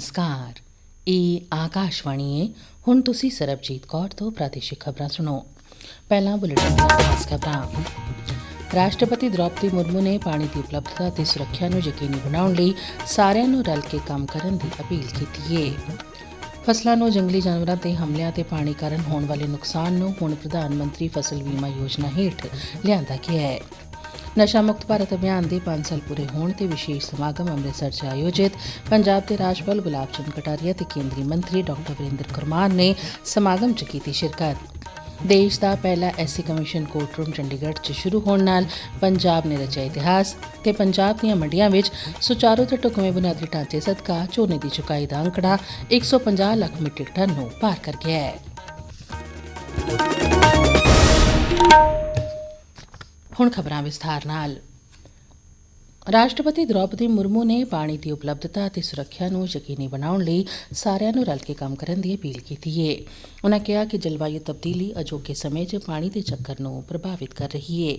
ਨਮਸਕਾਰ। ਇਹ ਆਕਾਸ਼ਵਾਣੀ ਹੈ ਹੁਣ ਤੁਸੀਂ ਸਰਬਜੀਤ ਕੌਰ ਤੋਂ ਪ੍ਰਾਦੇਸ਼ਿਕ ਖਬਰਾਂ ਸੁਣੋ। ਪਹਿਲਾਂ ਬੁਲੇਟਿਨ ਦੀਆਂ ਖਾਸ ਖਬਰਾਂ। ਰਾਸ਼ਟਰਪਤੀ ਦ੍ਰੌਪਦੀ ਮੁਰਮੂ ਨੇ ਪਾਣੀ ਦੀ ਉਪਲਬਧਤਾ ਤੇ ਸੁਰੱਖਿਆ ਨੂੰ ਯਕੀਨੀ ਬਣਾਉਣ ਲਈ ਸਾਰਿਆਂ ਨੂੰ ਰਲ ਕੇ ਕੰਮ ਕਰਨ ਦੀ ਅਪੀਲ ਕੀਤੀ ਹੈ ਫਸਲਾਂ ਨੂੰ ਜੰਗਲੀ ਜਾਨਵਰਾਂ ਤੇ ਹਮਲਿਆਂ ਤੇ ਪਾਣੀ ਕਾਰਨ ਹੋਣ ਵਾਲੇ ਨੁਕਸਾਨ ਨੂੰ ਹੁਣ ਪ੍ਰਧਾਨ ਮੰਤਰੀ ਫਸਲ ਬੀਮਾ ਯੋਜਨਾ ਹੇਠ ਲਿਆਂਦਾ ਗਿਆ ਹੈ। ਨਸ਼ਾ ਮੁਕਤ ਭਾਰਤ ਅਭਿਆਨ ਦੇ 5 ਸਾਲ ਪੂਰੇ ਹੋਣ ਤੇ ਵਿਸ਼ੇਸ਼ ਸਮਾਗਮ ਅੰਮ੍ਰਿਤਸਰ 'ਚ ਆਯੋਜਿਤ ਪੰਜਾਬ ਦੇ ਰਾਜਪਾਲ ਗੁਲਾਬ ਚੰਦ ਕਟਾਰੀਆ ਤੇ ਕੇਂਦਰੀ ਮੰਤਰੀ ਡਾਕਟਰ ਵਰਿੰਦਰ ਕੁਮਾਰ ਨੇ ਸਮਾਗਮ 'ਚ ਕੀਤੀ ਸ਼ਿਰਕਤ। ਦੇਸ਼ ਦਾ ਪਹਿਲਾ SC commission court room Chandigarh 'ਚ ਸ਼ੁਰੂ ਹੋਣ ਨਾਲ ਪੰਜਾਬ ਨੇ ਰਚਿਆ ਇਤਿਹਾਸ ਤੇ ਪੰਜਾਬ ਦੀਆਂ ਮੰਡੀਆਂ ਵਿੱਚ ਸੁਚਾਰੂ ਤੇ ਢੁਕਵੇਂ ਬੁਨਿਆਦੀ ਢਾਂਚੇ ਸਦਕਾ ਝੋਨੇ ਦੀ ਚੁਕਾਈ ਦਾ ਅੰਕੜਾ 150 ਲੱਖ ਮੀਟ੍ਰਿਕ ਟਨ ਨੂੰ ਪਾਰ ਕਰ ਗਿਆ ਹੈ। ਹੁਣ ਖਬਰਾਂ ਵਿਸਥਾਰ ਨਾਲ ਰਾਸ਼ਟਰਪਤੀ ਦ੍ਰੌਪਦੀ ਮੁਰਮੂ ਨੇ ਪਾਣੀ ਦੀ ਉਪਲਬਧਤਾ ਅਤੇ ਸੁਰੱਖਿਆ ਨੂੰ ਯਕੀਨੀ ਬਣਾਉਣ ਲਈ ਸਾਰਿਆਂ ਨੂੰ ਰਲ ਕੇ ਕੰਮ ਕਰਨ ਦੀ ਅਪੀਲ ਕੀਤੀ ਹੈ ਉਨ੍ਹਾਂ ਕਿਹਾ ਕਿ ਜਲਵਾਯੂ ਤਬਦੀਲੀ ਅਜੋਕੇ ਸਮੇਂ 'ਚ ਪਾਣੀ ਦੇ ਚੱਕਰ ਨੂੰ ਪ੍ਰਭਾਵਿਤ ਕਰ ਰਹੀ ਹੈ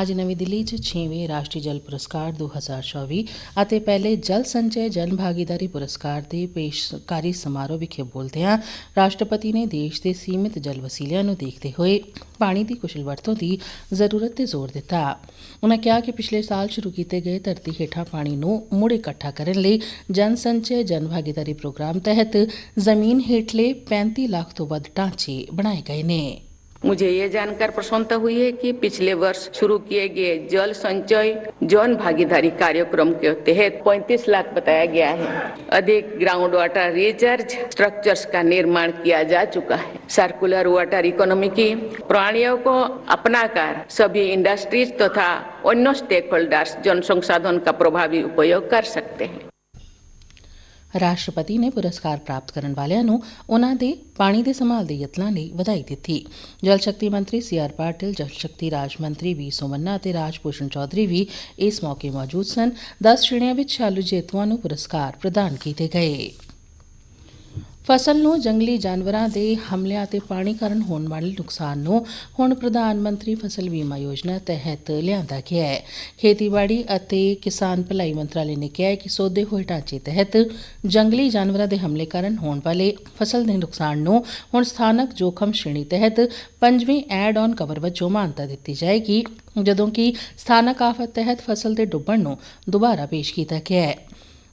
ਅੱਜ ਨਵੀਂ ਦਿੱਲੀ 'ਚ 6ਵੇਂ ਰਾਸ਼ਟਰੀ ਜਲ ਪੁਰਸਕਾਰ 2024 ਅਤੇ ਪਹਿਲੇ ਜਲ ਸੰਚੈ ਜਨ ਭਾਗੀਦਾਰੀ ਪੁਰਸਕਾਰ ਦੇ ਪੇਸ਼ਕਾਰੀ ਸਮਾਰੋਹ ਵਿਖੇ ਬੋਲਦਿਆਂ ਰਾਸ਼ਟਰਪਤੀ ਨੇ ਦੇਸ਼ ਦੇ ਸੀਮਿਤ ਜਲ ਵਸੀਲਿਆਂ ਨੂੰ ਦੇਖਦੇ ਹੋਏ ਪਾਣੀ ਦੀ ਕੁਸ਼ਲ ਵਰਤੋਂ ਦੀ ਜ਼ਰੂਰਤ ਤੇ ਜ਼ੋਰ ਦਿੱਤਾ। ਉਨ੍ਹਾਂ ਕਿਹਾ ਕਿ ਪਿਛਲੇ ਸਾਲ ਸ਼ੁਰੂ ਕੀਤੇ ਗਏ ਧਰਤੀ ਹੇਠਾਂ ਪਾਣੀ ਨੂੰ ਮੁੜ ਇਕੱਠਾ ਕਰਨ ਲਈ ਜਨ ਸੰਚੈ ਜਨ ਭਾਗੀਦਾਰੀ ਪ੍ਰੋਗਰਾਮ ਤਹਿਤ ਜ਼ਮੀਨ ਹੇਠਲੇ 35 ਲੱਖ ਤੋਂ ਵੱਧ ਢਾਂਚੇ ਬਣਾਏ ਗਏ ਨੇ मुझे ये जानकर प्रसन्नता हुई है कि पिछले वर्ष शुरू किए गए जल संचय जन भागीदारी कार्यक्रम के तहत 35 लाख बताया गया है। अधिक ग्राउंड वाटर रिचार्ज स्ट्रक्चर्स का निर्माण किया जा चुका है। सर्कुलर वाटर इकोनॉमी की प्रणालियों को अपनाकर सभी इंडस्ट्रीज़ तथा अन्य स्टेक होल्डर्स जन संसाधन का प्रभावी उपयोग कर सकते हैं। ਰਾਸ਼ਟਰਪਤੀ ਨੇ ਪੁਰਸਕਾਰ ਪ੍ਰਾਪਤ ਕਰਨ ਵਾਲਿਆਂ ਨੂੰ ਉਹਨਾਂ ਦੇ ਪਾਣੀ ਦੇ ਸੰਭਾਲ ਦੇ ਯਤਨਾਂ ਲਈ ਵਧਾਈ ਦਿੱਤੀ। ਜਲ ਸ਼ਕਤੀ ਮੰਤਰੀ ਸੀ ਆਰ ਪਾਟਿਲ, ਜਲ ਸ਼ਕਤੀ ਰਾਜ ਮੰਤਰੀ ਵੀ ਸੋਮੰਨਾ ਅਤੇ ਰਾਜ ਭੂਸ਼ਣ ਚੌਧਰੀ ਵੀ ਇਸ ਮੌਕੇ ਮੌਜੂਦ ਸਨ। 10 ਸ਼੍ਰੇਣੀਆਂ ਵਿੱਚ ਸ਼ਾਲੂ ਜੇਤੂਆਂ ਨੂੰ ਪੁਰਸਕਾਰ ਪ੍ਰਦਾਨ ਕੀਤੇ ਗਏ। ਫਸਲ ਨੂੰ ਜੰਗਲੀ ਜਾਨਵਰਾਂ ਦੇ ਹਮਲਿਆਂ ਤੇ ਪਾਣੀ ਕਾਰਨ ਹੋਣ ਵਾਲੇ ਨੁਕਸਾਨ ਨੂੰ ਹੁਣ ਪ੍ਰਧਾਨ ਮੰਤਰੀ ਫਸਲ ਬੀਮਾ ਯੋਜਨਾ ਤਹਿਤ ਲਿਆਂਦਾ ਗਿਆ ਹੈ। ਖੇਤੀਬਾੜੀ ਅਤੇ ਕਿਸਾਨ ਭਲਾਈ ਮੰਤਰਾਲੇ ਨੇ ਕਿਹਾ ਹੈ ਕਿ ਸੋਧੇ ਹੋਏ ਢਾਂਚੇ ਤਹਿਤ ਜੰਗਲੀ ਜਾਨਵਰਾਂ ਦੇ ਹਮਲੇ ਕਾਰਨ ਹੋਣ ਵਾਲੇ ਫਸਲ ਦੇ ਨੁਕਸਾਨ ਨੂੰ ਹੁਣ ਸਥਾਨਕ ਜੋਖਮ ਸ਼੍ਰੇਣੀ ਤਹਿਤ ਪੰਜਵੇਂ ਐਡ ਆਨ ਕਵਰ ਵਜੋਂ ਮਾਨਤਾ ਦਿੱਤੀ ਜਾਏਗੀ, ਜਦੋਂ ਕਿ ਸਥਾਨਕ ਆਫਤ ਤਹਿਤ ਫਸਲ ਦੇ ਡੁੱਬਣ ਨੂੰ ਦੁਬਾਰਾ ਪੇਸ਼ ਕੀਤਾ ਗਿਆ ਹੈ।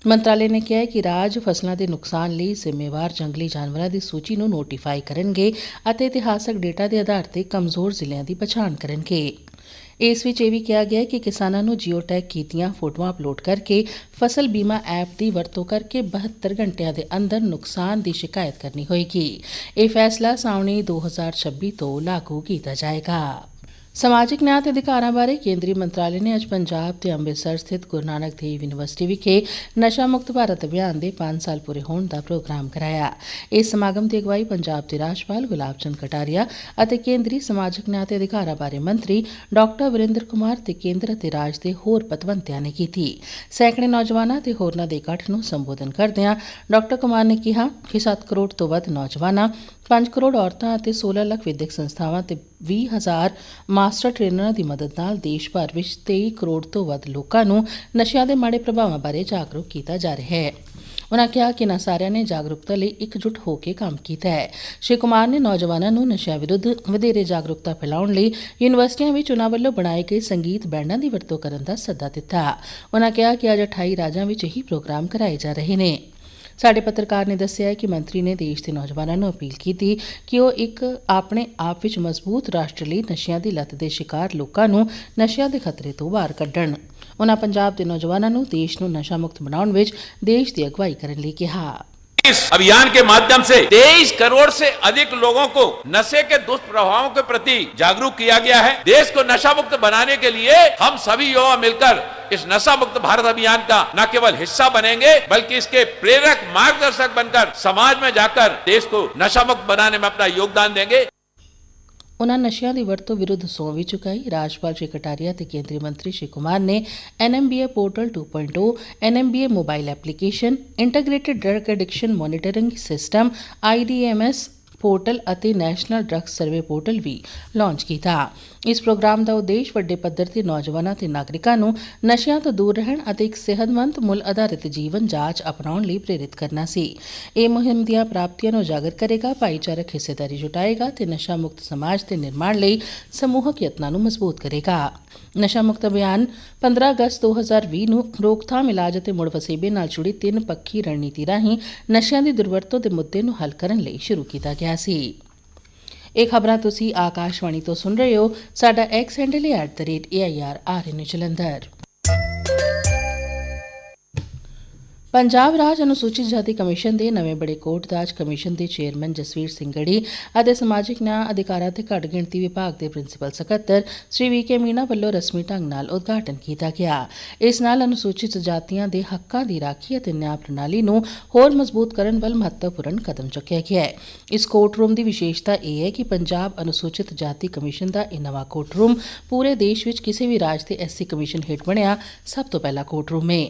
ਮੰਤਰਾਲੇ ਨੇ ਕਿਹਾ ਹੈ ਕਿ ਰਾਜ ਫਸਲਾਂ ਦੇ ਨੁਕਸਾਨ ਲਈ ਜ਼ਿੰਮੇਵਾਰ ਜੰਗਲੀ ਜਾਨਵਰਾਂ ਦੀ ਸੂਚੀ ਨੂੰ ਨੋਟੀਫਾਈ ਕਰਨਗੇ ਅਤੇ ਇਤਿਹਾਸਕ ਡੇਟਾ ਦੇ ਆਧਾਰ ਤੇ ਕਮਜ਼ੋਰ ਜ਼ਿਲ੍ਹਿਆਂ ਦੀ ਪਛਾਣ ਕਰਨਗੇ। ਇਸ ਵਿੱਚ ਇਹ ਵੀ ਕਿਹਾ ਗਿਆ ਕਿ ਕਿਸਾਨਾਂ ਨੂੰ ਜੀਓ ਟੈਗ ਕੀਤੀਆਂ ਫੋਟੋਆਂ ਅਪਲੋਡ ਕਰਕੇ ਫਸਲ ਬੀਮਾ ਐਪ ਦੀ ਵਰਤੋਂ ਕਰਕੇ 72 ਘੰਟਿਆਂ ਦੇ ਅੰਦਰ ਨੁਕਸਾਨ ਦੀ ਸ਼ਿਕਾਇਤ ਕਰਨੀ ਹੋਏਗੀ। ਇਹ ਫੈਸਲਾ ਸਾਉਣੀ 2026 ਤੋਂ ਲਾਗੂ ਕੀਤਾ ਜਾਏਗਾ। ਸਮਾਜਿਕ ਨਿਆਂ ਤੇ ਅਧਿਕਾਰਾਂ ਬਾਰੇ ਕੇਂਦਰੀ ਮੰਤਰਾਲੇ ਨੇ ਅੱਜ ਪੰਜਾਬ ਤੇ ਅੰਮ੍ਰਿਤਸਰ ਸਥਿਤ ਗੁਰੂ ਨਾਨਕ ਦੇਵ ਯੂਨੀਵਰਸਿਟੀ ਵਿਖੇ ਨਸ਼ਾ ਮੁਕਤ ਭਾਰਤ ਅਭਿਆਨ ਦੇ 5 ਸਾਲ ਪੂਰੇ ਹੋਣ ਦਾ ਪ੍ਰੋਗਰਾਮ ਕਰਾਇਆ। ਇਸ ਸਮਾਗਮ ਦੀ ਅਗਵਾਈ ਪੰਜਾਬ ਦੇ ਰਾਜਪਾਲ ਗੁਲਾਬ ਚੰਦ ਕਟਾਰੀਆ ਅਤੇ ਕੇਂਦਰੀ ਸਮਾਜਿਕ ਨਿਆਂ ਤੇ ਅਧਿਕਾਰਾਂ ਬਾਰੇ ਮੰਤਰੀ ਡਾਕਟਰ ਵਰਿੰਦਰ ਕੁਮਾਰ ਤੇ ਕੇਂਦਰ ਅਤੇ ਰਾਜ ਦੇ ਹੋਰ ਪਤਵੰਤਿਆਂ ਨੇ ਕੀਤੀ। ਸੈਂਕੜੇ ਨੌਜਵਾਨਾਂ ਤੇ ਹੋਰਨਾਂ ਦੇ ਇਕੱਠ ਨੂੰ ਸੰਬੋਧਨ ਕਰਦਿਆਂ ਡਾਕਟਰ ਕੁਮਾਰ ਨੇ ਕਿਹਾ ਕਿ 7 ਕਰੋੜ ਤੋਂ ਵੱਧ ਨੌਜਵਾਨਾਂ 5 ਕਰੋੜ ਔਰਤਾਂ ਅਤੇ 16 ਲੱਖ ਵਿਦਿਅਕ ਸੰਸਥਾਵਾਂ ਤੇ 20 ਹਜ਼ਾਰ ਮਾਸਟਰ ਟ੍ਰੇਨਰਾਂ ਦੀ ਮਦਦ ਨਾਲ ਦੇਸ਼ ਭਰ ਵਿੱਚ 23 ਕਰੋੜ ਤੋਂ ਵੱਧ ਲੋਕਾਂ ਨੂੰ ਨਸ਼ਿਆਂ ਦੇ ਮਾੜੇ ਪ੍ਰਭਾਵਾਂ ਬਾਰੇ ਜਾਗਰੂਕ ਕੀਤਾ ਜਾ ਰਿਹਾ ਹੈ। ਉਨ੍ਹਾਂ ਕਿਹਾ ਕਿ ਨਾ ਸਾਰਿਆਂ ਨੇ ਜਾਗਰੂਕਤਾ ਲਈ ਇਕਜੁੱਟ ਹੋ ਕੇ ਕੰਮ ਕੀਤਾ ਹੈ। ਸ਼੍ਰੀ ਕੁਮਾਰ ਨੇ ਨੌਜਵਾਨਾਂ ਨੂੰ ਨਸ਼ਿਆਂ ਵਿਰੁੱਧ ਵਧੇਰੇ ਜਾਗਰੂਕਤਾ ਫੈਲਾਉਣ ਲਈ ਯੂਨੀਵਰਸਿਟੀਆਂ ਵਿੱਚ ਉਨ੍ਹਾਂ ਵੱਲੋਂ ਬਣਾਏ ਗਏ ਸੰਗੀਤ ਬੈਂਡਾਂ ਦੀ ਵਰਤੋਂ ਕਰਨ ਦਾ ਸੱਦਾ ਦਿੱਤਾ। ਉਨ੍ਹਾਂ ਕਿਹਾ ਕਿ ਅੱਜ 28 ਰਾਜਾਂ ਵਿੱਚ ਇਹੀ ਪ੍ਰੋਗਰਾਮ ਕਰਾਏ ਜਾ ਰਹੇ ਨੇ। ਸਾਡੇ ਪੱਤਰਕਾਰ ਨੇ ਦੱਸਿਆ ਹੈ ਕਿ ਮੰਤਰੀ ਨੇ ਦੇਸ਼ ਦੇ ਨੌਜਵਾਨਾਂ ਨੂੰ ਅਪੀਲ ਕੀਤੀ ਕਿ ਉਹ ਇੱਕ ਆਪਣੇ ਆਪ ਵਿੱਚ ਮਜ਼ਬੂਤ ਰਾਸ਼ਟਰ ਲਈ ਨਸ਼ਿਆਂ ਦੀ ਲਤ ਦੇ ਸ਼ਿਕਾਰ ਲੋਕਾਂ ਨੂੰ ਨਸ਼ਿਆਂ ਦੇ ਖਤਰੇ ਤੋਂ ਬਾਹਰ ਕੱਢਣ। ਉਨ੍ਹਾਂ ਪੰਜਾਬ ਦੇ ਨੌਜਵਾਨਾਂ ਨੂੰ ਦੇਸ਼ ਨੂੰ ਨਸ਼ਾ ਮੁਕਤ ਬਣਾਉਣ ਵਿੱਚ ਦੇਸ਼ ਦੀ ਅਗਵਾਈ ਕਰਨ ਲਈ ਕਿਹਾ। इस अभियान के माध्यम से 23 करोड़ से अधिक लोगों को नशे के दुष्प्रभावों के प्रति जागरूक किया गया है। देश को नशा मुक्त बनाने के लिए हम सभी युवा मिलकर इस नशा मुक्त भारत अभियान का न केवल हिस्सा बनेंगे, बल्कि इसके प्रेरक मार्गदर्शक बनकर समाज में जाकर देश को नशा मुक्त बनाने में अपना योगदान देंगे। ਉਨ੍ਹਾਂ ਨਸ਼ਿਆਂ ਦੀ ਵਰਤੋਂ ਵਿਰੁੱਧ ਸੌਂ ਵੀ ਚੁਕਾਈ। ਰਾਜਪਾਲ ਸ਼੍ਰੀ ਕਟਾਰੀਆ ਤੇ ਕੇਂਦਰੀ ਮੰਤਰੀ ਸ਼੍ਰੀ ਕੁਮਾਰ ਨੇ NMBA portal 2.0 NMBA mobile application, integrated drug addiction monitoring system IDMS portal ਅਤੇ ਨੈਸ਼ਨਲ ਡਰੱਗ ਸਰਵੇ ਪੋਰਟਲ ਵੀ ਲਾਂਚ ਕੀਤਾ। ਇਸ ਪ੍ਰੋਗਰਾਮ ਦਾ ਉਦੇਸ਼ ਵੱਡੇ ਪੱਧਰ ਤੇ ਨੌਜਵਾਨਾਂ ਤੇ ਨਾਗਰਿਕਾਂ ਨੂੰ ਨਸ਼ਿਆਂ ਤੋਂ ਦੂਰ ਰਹਿਣ ਅਤੇ ਇੱਕ ਸਿਹਤਮੰਦ ਮੁੱਲ ਆਧਾਰਿਤ ਜੀਵਨ ਜਾਂਚ ਅਪਣਾਉਣ ਲਈ ਪ੍ਰੇਰਿਤ ਕਰਨਾ ਸੀ। ਇਹ ਮੁਹਿੰਮ ਦੀਆਂ ਪ੍ਰਾਪਤੀਆਂ ਨੂੰ ਉਜਾਗਰ ਕਰੇਗਾ, ਭਾਈਚਾਰਕ ਹਿੱਸੇਦਾਰੀ ਜੁਟਾਏਗਾ ਤੇ ਨਸ਼ਾ ਮੁਕਤ ਸਮਾਜ ਦੇ ਨਿਰਮਾਣ ਲਈ ਸਮੂਹਕ ਯਤਨਾਂ ਨੂੰ ਮਜ਼ਬੂਤ ਕਰੇਗਾ। ਨਸ਼ਾ ਮੁਕਤ ਅਭਿਆਨ 15 ਅਗਸਤ 2020 ਨੂੰ ਰੋਕਥਾਮ, ਇਲਾਜ ਅਤੇ ਮੁੜ ਵਸੇਬੇ ਨਾਲ ਜੁੜੀ ਤਿੰਨ ਪੱਖੀ ਰਣਨੀਤੀ ਰਾਹੀਂ ਨਸ਼ਿਆਂ ਦੀ ਦੁਰਵਰਤੋਂ ਦੇ ਮੁੱਦੇ ਨੂੰ ਹੱਲ ਕਰਨ ਲਈ ਸ਼ੁਰੂ ਕੀਤਾ ਗਿਆ। ਸੀ। ਇਹ ਖਬਰਾਂ ਤੁਸੀਂ ਆਕਾਸ਼ਵਾਣੀ ਤੋਂ ਸੁਣ ਰਹੇ ਹੋ। ਸਾਡਾ ਐਕਸ ਹੈਂਡਲ ਹੈ @air ਜਲੰਧਰ। ਪੰਜਾਬ ਰਾਜ ਅਨੁਸੂਚਿਤ ਜਾਤੀ ਕਮਿਸ਼ਨ ਦੇ ਨਵੇਂ ਬੜੇ ਕੋਟ ਦਾਜ ਕਮਿਸ਼ਨ ਦੇ ਚੇਅਰਮੈਨ ਜਸਵੀਰ ਸਿੰਘ ਗੜੀ ਅਤੇ ਸਮਾਜਿਕ ਨਿਆਂ ਅਧਿਕਾਰਾਂ ਤੇ ਘੱਟ ਗਿਣਤੀ ਵਿਭਾਗ ਦੇ ਪ੍ਰਿੰਸੀਪਲ ਸਕੱਤਰ ਸ੍ਰੀ ਵੀ ਕੇ ਮੀਨਾ ਵੱਲੋਂ ਰਸਮੀ ਢੰਗ ਨਾਲ ਉਦਘਾਟਨ ਕੀਤਾ ਗਿਆ। ਇਸ ਨਾਲ ਅਨੁਸੂਚਿਤ ਜਾਤੀਆਂ ਦੇ ਹੱਕਾਂ ਦੀ ਰਾਖੀ ਅਤੇ ਨਿਆਂ ਪ੍ਰਣਾਲੀ ਨੂੰ ਹੋਰ ਮਜ਼ਬੂਤ ਕਰਨ ਵੱਲ ਮਹੱਤਵਪੂਰਨ ਕਦਮ ਚੁੱਕਿਆ ਗਿਆ ਹੈ। ਇਸ ਕੋਰਟ ਰੂਮ ਦੀ ਵਿਸ਼ੇਸ਼ਤਾ ਇਹ ਹੈ ਕਿ ਪੰਜਾਬ ਅਨੁਸੂਚਿਤ ਜਾਤੀ ਕਮਿਸ਼ਨ ਦਾ ਇਹ ਨਵਾਂ ਕੋਰਟ ਰੂਮ ਪੂਰੇ ਦੇਸ਼ ਵਿੱਚ ਕਿਸੇ ਵੀ ਰਾਜ ਦੇ ਐਸਸੀ ਕਮਿਸ਼ਨ ਹੇਠ ਬਣਿਆ ਸਭ ਤੋਂ ਪਹਿਲਾ ਕੋਰਟ ਰੂਮ ਹੈ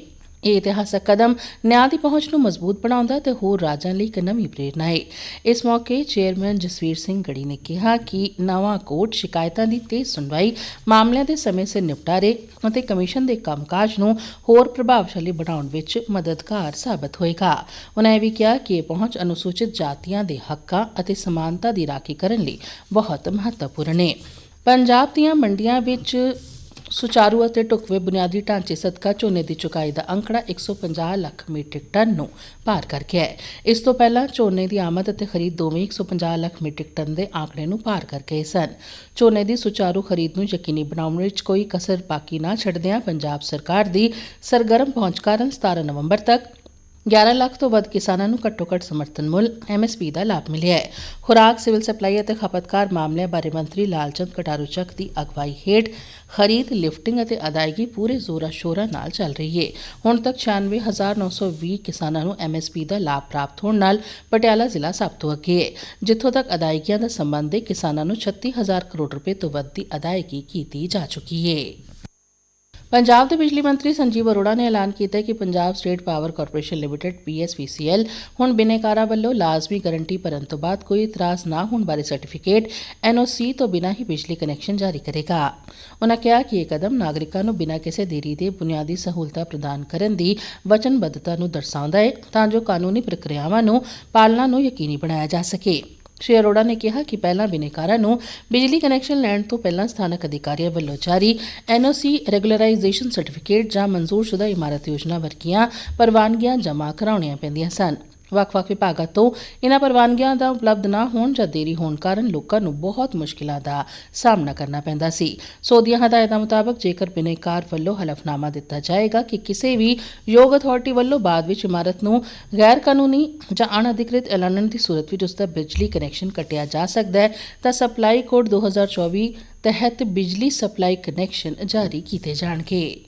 ਇਹ ਇਤਿਹਾਸਕ ਕਦਮ ਨਿਆਂ ਦੀ ਪਹੁੰਚ ਨੂੰ ਮਜ਼ਬੂਤ ਬਣਾਉਂਦਾ ਤੇ ਹੋਰ ਰਾਜਾਂ ਲਈ ਇੱਕ ਨਵੀਂ ਪ੍ਰੇਰਨਾ ਹੈ ਇਸ ਮੌਕੇ ਚੇਅਰਮੈਨ ਜਸਵੀਰ ਸਿੰਘ ਗੜੀ ਨੇ ਕਿਹਾ ਕਿ ਨਵਾਂ ਕੋਰਟ ਸ਼ਿਕਾਇਤਾਂ ਦੀ ਤੇਜ਼ ਸੁਣਵਾਈ ਮਾਮਲਿਆਂ ਦੇ ਸਮੇਂ ਸਿਰ ਨਿਪਟਾਰੇ ਅਤੇ ਕਮਿਸ਼ਨ ਦੇ ਕੰਮਕਾਜ ਨੂੰ ਹੋਰ ਪ੍ਰਭਾਵਸ਼ਾਲੀ ਬਣਾਉਣ ਵਿੱਚ ਮਦਦਗਾਰ ਸਾਬਤ ਹੋਏਗਾ। ਉਨ੍ਹਾਂ ਇਹ ਵੀ ਕਿਹਾ ਕਿ ਇਹ ਪਹੁੰਚ ਅਨੁਸੂਚਿਤ ਜਾਤੀਆਂ ਦੇ ਹੱਕਾਂ ਅਤੇ ਸਮਾਨਤਾ ਦੀ ਰਾਖੀ ਕਰਨ ਲਈ ਬਹੁਤ ਮਹੱਤਵਪੂਰਨ ਹੈ ਪੰਜਾਬ ਦੀਆਂ ਮੰਡੀਆਂ ਵਿੱਚ ਸੁਚਾਰੂ ਅਤੇ ਢੁਕਵੇਂ ਬੁਨਿਆਦੀ ਢਾਂਚੇ ਸਦਕਾ ਝੋਨੇ ਦੀ ਚੁਕਾਈ ਦਾ ਅੰਕੜਾ 150 ਲੱਖ ਮੀਟ੍ਰਿਕ ਟਨ ਨੂੰ ਪਾਰ ਕਰ ਗਿਆ ਹੈ। ਇਸ ਤੋਂ ਪਹਿਲਾਂ ਝੋਨੇ ਦੀ ਆਮਦ ਅਤੇ ਖਰੀਦ ਦੋਵੇਂ 150 ਲੱਖ ਮੀਟ੍ਰਿਕ ਟਨ ਦੇ ਆંકੜੇ ਨੂੰ ਪਾਰ ਕਰ ਗਏ ਸਨ। ਝੋਨੇ ਦੀ ਸੁਚਾਰੂ ਖਰੀਦ ਨੂੰ ਯਕੀਨੀ ਬਣਾਉਣ ਵਿੱਚ ਕੋਈ ਕਸਰ ਬਾਕੀ ਨਾ ਛੱਡਦਿਆਂ ਪੰਜਾਬ ਸਰਕਾਰ ਦੀ ਸਰਗਰਮ ਪਹੁੰਚ ਕਾਰਨ 17 ਨਵੰਬਰ ਤੱਕ 11 ਲੱਖ ਤੋਂ ਵੱਧ ਕਿਸਾਨਾਂ ਨੂੰ ਘੱਟੋ-ਘੱਟ ਸਮਰਥਨ ਮੁੱਲ ਐਮਐਸਪੀ ਦਾ ਲਾਭ ਮਿਲਿਆ ਹੈ। ਖੁਰਾਕ, ਸਿਵਲ ਸਪਲਾਈ ਅਤੇ ਖਪਤਕਾਰ ਮਾਮਲਿਆਂ ਬਾਰੇ ਮੰਤਰੀ ਲਾਲਚੰਦ ਕਟਾਰੂ ਚੱਕ ਦੀ ਅਗਵਾਈ ਹੇਠ ਖਰੀਦ, ਲਿਫਟਿੰਗ ਅਤੇ ਅਦਾਇਗੀ ਪੂਰੇ ਜ਼ੋਰਾਂ ਸ਼ੋਰਾਂ ਨਾਲ ਚੱਲ ਰਹੀ ਹੈ ਹੁਣ ਤੱਕ 96920 ਕਿਸਾਨਾਂ ਨੂੰ ਐਮਐਸਪੀ ਦਾ ਲਾਭ ਪ੍ਰਾਪਤ ਹੋਣ ਨਾਲ ਪਟਿਆਲਾ ਜ਼ਿਲ੍ਹਾ ਸਭ ਤੋਂ ਅੱਗੇ ਹੈ ਜਿੱਥੋਂ ਤੱਕ ਅਦਾਇਗੀਆਂ ਦਾ ਸੰਬੰਧ ਹੈ ਕਿਸਾਨਾਂ ਨੂੰ 36000 ਕਰੋੜ ਰੁਪਏ ਤੋਂ ਵੱਧ ਦੀ ਅਦਾਇਗੀ ਕੀਤੀ ਜਾ ਚੁੱਕੀ ਹੈ ਪੰਜਾਬ ਦੇ ਬਿਜਲੀ ਮੰਤਰੀ ਸੰਜੀਵ ਅਰੋੜਾ ਨੇ ਐਲਾਨ ਕੀਤਾ ਕਿ Punjab state power corporation limited, PSPCL, ਹੁਣ ਬਿਨੇਕਾਰਾਂ ਵੱਲੋਂ ਲਾਜ਼ਮੀ ਗਾਰੰਟੀ ਭਰਨ ਤੋਂ ਬਾਅਦ ਕੋਈ ਇਤਰਾਜ਼ ਨਾ ਹੋਣ ਬਾਰੇ ਸਰਟੀਫਿਕੇਟ ਐਨਓਸੀ ਤੋਂ ਬਿਨਾਂ ਹੀ ਬਿਜਲੀ ਕਨੈਕਸ਼ਨ ਜਾਰੀ ਕਰੇਗਾ। ਉਨ੍ਹਾਂ ਕਿਹਾ ਕਿ ਇਹ ਕਦਮ ਨਾਗਰਿਕਾਂ ਨੂੰ ਬਿਨਾਂ ਕਿਸੇ ਦੇਰੀ ਦੇ ਬੁਨਿਆਦੀ ਸਹੂਲਤਾਂ ਪ੍ਰਦਾਨ ਕਰਨ ਦੀ ਵਚਨਬੱਧਤਾ ਨੂੰ ਦਰਸਾਉਂਦਾ ਹੈ ਤਾਂ ਜੋ ਕਾਨੂੰਨੀ ਪ੍ਰਕਿਰਿਆਵਾਂ ਨੂੰ ਪਾਲਣਾ ਨੂੰ ਯਕੀਨੀ ਬਣਾਇਆ ਜਾ ਸਕੇ। ਸ਼੍ਰੀ ਅਰੋੜਾ ਨੇ ਕਿਹਾ ਕਿ ਪਹਿਲਾਂ ਬਿਨੇਕਾਰਾਂ ਨੂੰ ਬਿਜਲੀ ਕਨੈਕਸ਼ਨ ਲੈਣ ਤੋਂ ਪਹਿਲਾਂ ਸਥਾਨਕ ਅਧਿਕਾਰੀਆਂ ਵੱਲੋਂ ਜਾਰੀ ਐਨਓਸੀ ਰੈਗੂਲਰਾਈਜੇਸ਼ਨ ਸਰਟੀਫਿਕੇਟ ਜਾਂ ਮਨਜ਼ੂਰਸ਼ੁਦਾ ਇਮਾਰਤ ਯੋਜਨਾ ਵਰਗੀਆਂ ਪ੍ਰਵਾਨਗੀਆਂ ਜਮ੍ਹਾਂ ਕਰਾਉਣੀਆਂ ਪੈਂਦੀਆਂ ਸਨ। ਵੱਖ-ਵੱਖ ਵਿਭਾਗਾਂ ਤੋਂ ਇਹਨਾਂ ਪ੍ਰਵਾਨਗੀਆਂ ਦਾ ਉਪਲਬਧ ਨਾ ਹੋਣ ਜਾਂ ਦੇਰੀ ਹੋਣ ਕਾਰਨ ਲੋਕਾਂ ਨੂੰ ਬਹੁਤ ਮੁਸ਼ਕਿਲਾਂ ਦਾ ਸਾਹਮਣਾ ਕਰਨਾ ਪੈਂਦਾ ਸੀ। ਸੋ ਦੀਆਂ ਹਦਾਇਤਾਂ ਮੁਤਾਬਕ ਜੇਕਰ ਬਿਨੇਕਾਰ ਵੱਲੋਂ ਹਲਫਨਾਮਾ ਦਿੱਤਾ ਜਾਏਗਾ ਕਿ ਕਿਸੇ ਵੀ ਯੋਗ ਅਥਾਰਟੀ ਵੱਲੋਂ ਬਾਅਦ ਵਿੱਚ ਇਮਾਰਤ ਨੂੰ ਗੈਰ ਕਾਨੂੰਨੀ ਜਾਂ ਅਣਅਧਿਕ੍ਰਿਤ ਐਲਾਨਣ ਦੀ ਸੂਰਤ ਵਿੱਚ ਉਸ ਦਾ ਬਿਜਲੀ ਕਨੈਕਸ਼ਨ ਕੱਟਿਆ ਜਾ ਸਕਦਾ ਹੈ, ਤਾਂ ਸਪਲਾਈ ਕੋਡ 2024 ਤਹਿਤ ਬਿਜਲੀ ਸਪਲਾਈ ਕਨੈਕਸ਼ਨ ਜਾਰੀ ਕੀਤੇ ਜਾਣਗੇ।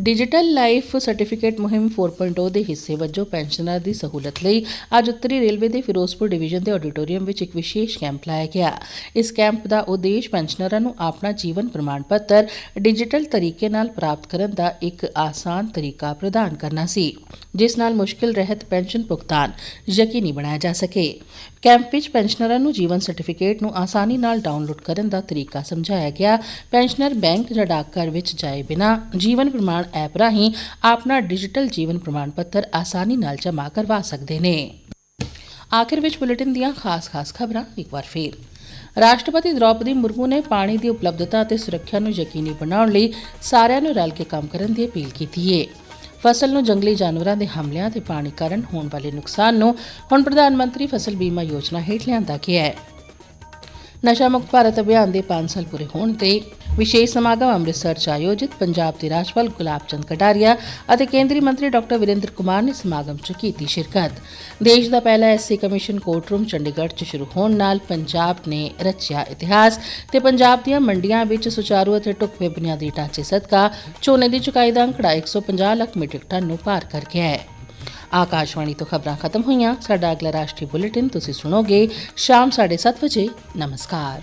ਡਿਜੀਟਲ ਲਾਈਫ ਸਰਟੀਫਿਕੇਟ ਮੁਹਿੰਮ 4.0 ਦੇ ਹਿੱਸੇ ਵਜੋਂ ਪੈਨਸ਼ਨਰ ਦੀ ਸਹੂਲਤ ਲਈ ਅੱਜ ਉੱਤਰੀ ਰੇਲਵੇ ਦੇ ਫਿਰੋਜ਼ਪੁਰ ਡਿਵੀਜ਼ਨ ਦੇ ਆਡੀਟੋਰੀਅਮ ਵਿੱਚ ਇੱਕ ਵਿਸ਼ੇਸ਼ ਕੈਂਪ ਲਾਇਆ ਗਿਆ। ਇਸ ਕੈਂਪ ਦਾ ਉਦੇਸ਼ ਪੈਨਸ਼ਨਰਾਂ ਨੂੰ ਆਪਣਾ ਜੀਵਨ ਪ੍ਰਮਾਣ ਪੱਤਰ ਡਿਜੀਟਲ ਤਰੀਕੇ ਨਾਲ ਪ੍ਰਾਪਤ ਕਰਨ ਦਾ ਇੱਕ ਆਸਾਨ ਤਰੀਕਾ ਪ੍ਰਦਾਨ ਕਰਨਾ ਸੀ, ਜਿਸ ਨਾਲ ਮੁਸ਼ਕਿਲ ਰਹਿਤ ਪੈਨਸ਼ਨ ਭੁਗਤਾਨ ਯਕੀਨੀ ਬਣਾਇਆ ਜਾ ਸਕੇ। ਕੈਂਪ ਵਿੱਚ ਪੈਨਸ਼ਨਰਾਂ ਨੂੰ ਜੀਵਨ ਸਰਟੀਫਿਕੇਟ ਨੂੰ ਆਸਾਨੀ ਨਾਲ ਡਾਊਨਲੋਡ ਕਰਨ ਦਾ ਤਰੀਕਾ ਸਮਝਾਇਆ ਗਿਆ। ਪੈਨਸ਼ਨਰ ਬੈਂਕ ਜਾਂ ਡਾਕਘਰ ਵਿੱਚ ਜਾਏ ਬਿਨਾਂ ਜੀਵਨ ਪ੍ਰਮਾਣ ਐਪ ਰਾਹੀਂ ਆਪਣਾ ਡਿਜੀਟਲ ਜੀਵਨ ਪ੍ਰਮਾਣ ਪੱਤਰ ਆਸਾਨੀ ਨਾਲ ਜਮ੍ਹਾਂ ਕਰਵਾ ਸਕਦੇ ਨੇ। ਆਖਿਰ ਵਿੱਚ ਬੁਲੇਟਿਨ ਦੀਆਂ ਖਾਸ-ਖਾਸ ਖਬਰਾਂ, ਇੱਕ ਵਾਰ ਫੇਰ। ਰਾਸ਼ਟਰਪਤੀ ਦ੍ਰੌਪਦੀ ਮੁਰਮੂ ਨੇ ਪਾਣੀ ਦੀ ਉਪਲਬਧਤਾ ਅਤੇ ਸੁਰੱਖਿਆ ਨੂੰ ਯਕੀਨੀ ਬਣਾਉਣ ਲਈ ਸਾਰਿਆਂ ਨੂੰ ਰਲ ਕੇ ਕੰਮ ਕਰਨ ਦੀ ਅਪੀਲ ਕੀਤੀ ਹੈ ਫਸਲ ਨੂੰ ਜੰਗਲੀ ਜਾਨਵਰਾਂ ਦੇ ਹਮਲਿਆਂ ਤੇ ਪਾਣੀ ਕਾਰਨ ਹੋਣ ਵਾਲੇ ਨੁਕਸਾਨ ਨੂੰ ਹੁਣ ਪ੍ਰਧਾਨ ਮੰਤਰੀ ਫਸਲ ਬੀਮਾ ਯੋਜਨਾ ਹੇਠ ਲਿਆਂਦਾ ਗਿਆ ਹੈ। ਨਸ਼ਾ ਮੁਕਤ ਭਾਰਤ ਅਭਿਆਨ ਦੇ 5 ਸਾਲ ਪੂਰੇ ਹੋਣ ਤੇ ਵਿਸ਼ੇਸ਼ ਸਮਾਗਮ ਅੰਮ੍ਰਿਤਸਰ 'ਚ ਆਯੋਜਿਤ ਪੰਜਾਬ ਦੇ ਰਾਜਪਾਲ ਗੁਲਾਬ ਚੰਦ ਕਟਾਰੀਆ ਅਤੇ ਕੇਂਦਰੀ ਮੰਤਰੀ ਡਾਕਟਰ ਵਿਰੇਂਦਰ ਕੁਮਾਰ ਨੇ ਸਮਾਗਮ 'ਚ ਕੀਤੀ ਸ਼ਿਰਕਤ। ਦੇਸ਼ ਦਾ ਪਹਿਲਾ SC commission court room Chandigarh 'ਚ ਸ਼ੁਰੂ ਹੋਣ ਨਾਲ ਪੰਜਾਬ ਨੇ ਰਚਿਆ ਇਤਿਹਾਸ ਤੇ ਪੰਜਾਬ ਦੀਆਂ ਮੰਡੀਆਂ ਵਿੱਚ ਸੁਚਾਰੂ ਅਤੇ ਢੁਕਵੇਂ ਬੁਨਿਆਦੀ ਢਾਂਚੇ ਸਦਕਾ ਝੋਨੇ ਦੀ ਚੁਕਾਈ ਦਾ ਅੰਕੜਾ 150 ਲੱਖ ਮੀਟ੍ਰਿਕ ਟਨ ਨੂੰ ਪਾਰ ਕਰ ਗਿਆ ਹੈ। ਆਕਾਸ਼ਵਾਣੀ ਤੋਂ ਖਬਰਾਂ ਖਤਮ ਹੋਈਆਂ। ਸਾਡਾ ਅਗਲਾ ਰਾਸ਼ਟਰੀ ਬੁਲੇਟਿਨ ਤੁਸੀਂ ਸੁਣੋਗੇ ਸ਼ਾਮ 7:30 ਵਜੇ। ਨਮਸਕਾਰ।